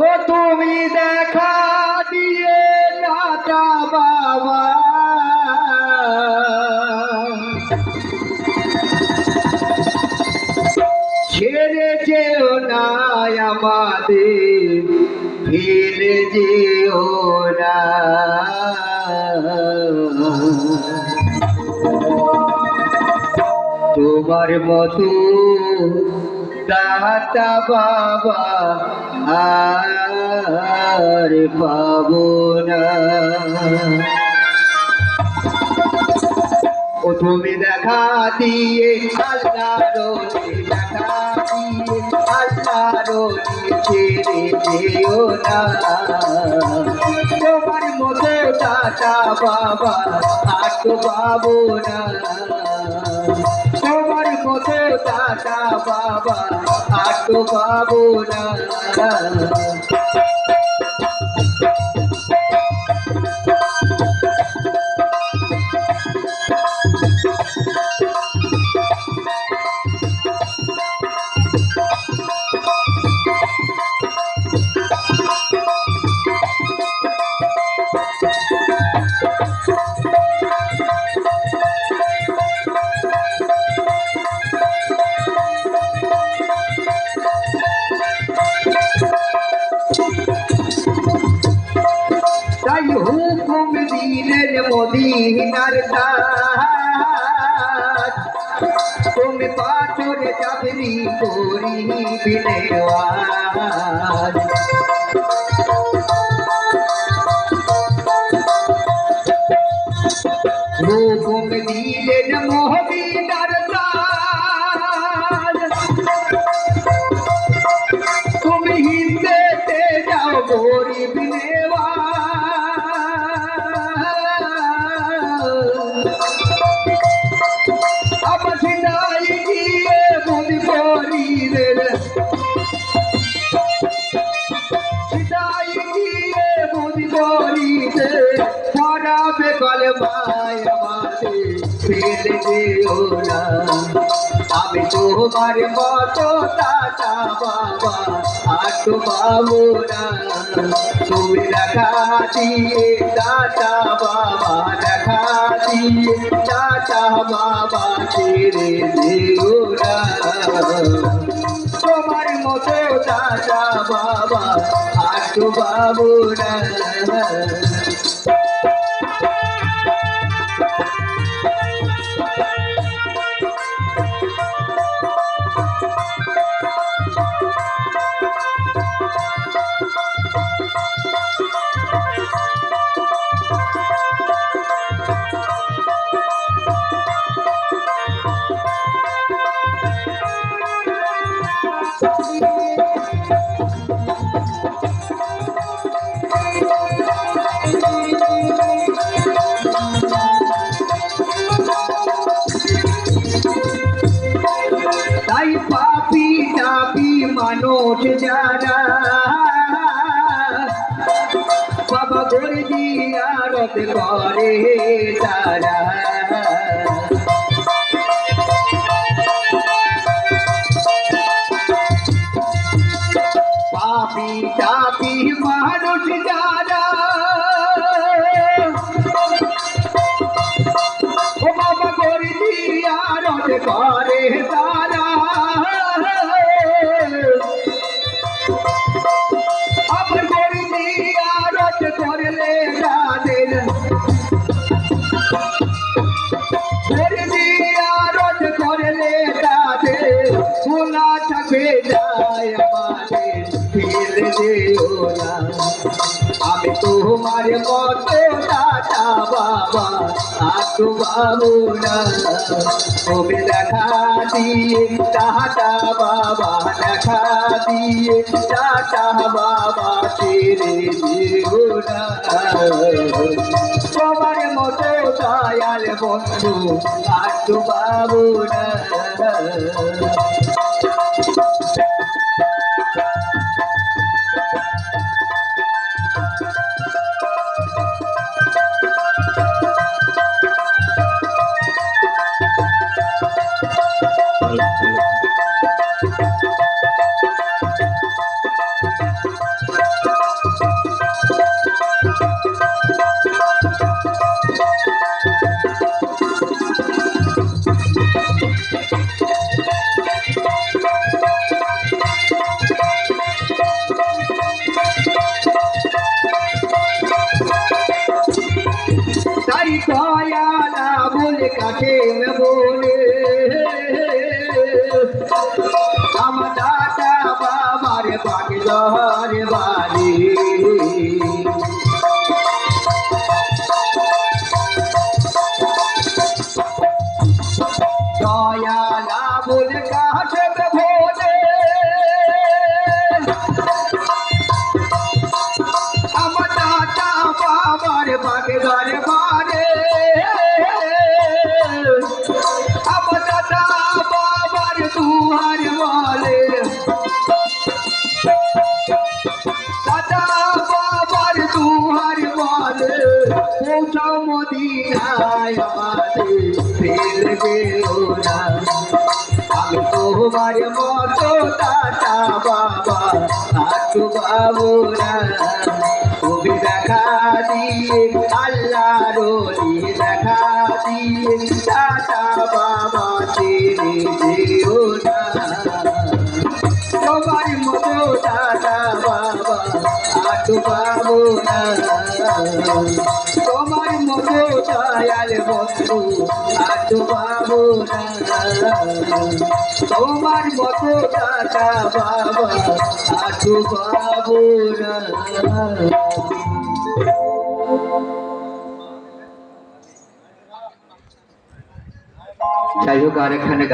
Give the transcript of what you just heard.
ও তুমি দেখা না আমাদের ফিরে যেও না। তোমার মতো দাতা বাবা আর পাবো না। তুমি দেখা দিয়ে দেখা। ছেড়ে যেও মতো দাতা বাবা আর তো পাবো না তোমার দাদা বাবা আর তো পাবো মদিনার তাজ তুমি পাথরে চাবরি করি বিনেওয়াজ হুকুম দিলেন মদিনার ফেলে দিও না। আমি তোমার মতো দাদা বাবা, আর তো পাবো না। তুমি দেখা দিয়ে দাদা বাবা, দেখা দিয়ে দাদা বাবা ছেড়ে দিও না। তোমার মতো দাদা বাবা, আর তো পাবো মানুষ যারা বাবা করে দিয়ারত করে তারা। পাপি টাপি মানুষ যারা ও বাবা তাদের করে দিয়ারত করলে তাদের খোলা থাকবে যায় আমাদের ফিরে দিও না আমি তোমার মতো দাদা বাবা তো বাবু তুমি দেখা দিয়ে দাদা বাবা, দেখা দিয়ে দাদা বাবা ছেড়ে দিও না। তোমার মতো দয়াল বন্ধু তো বাবু না আসেন বাবার বাড়ি। আমি তোমার মতো দাদা বাবা আটু বাবু না তুমি দেখা দিয়ে আল্লাহ রলি বাবা তেরে যেও না। বাবু না তোমার মতো দাদা বাবা আটু পাবো যাই হোক আর এখানে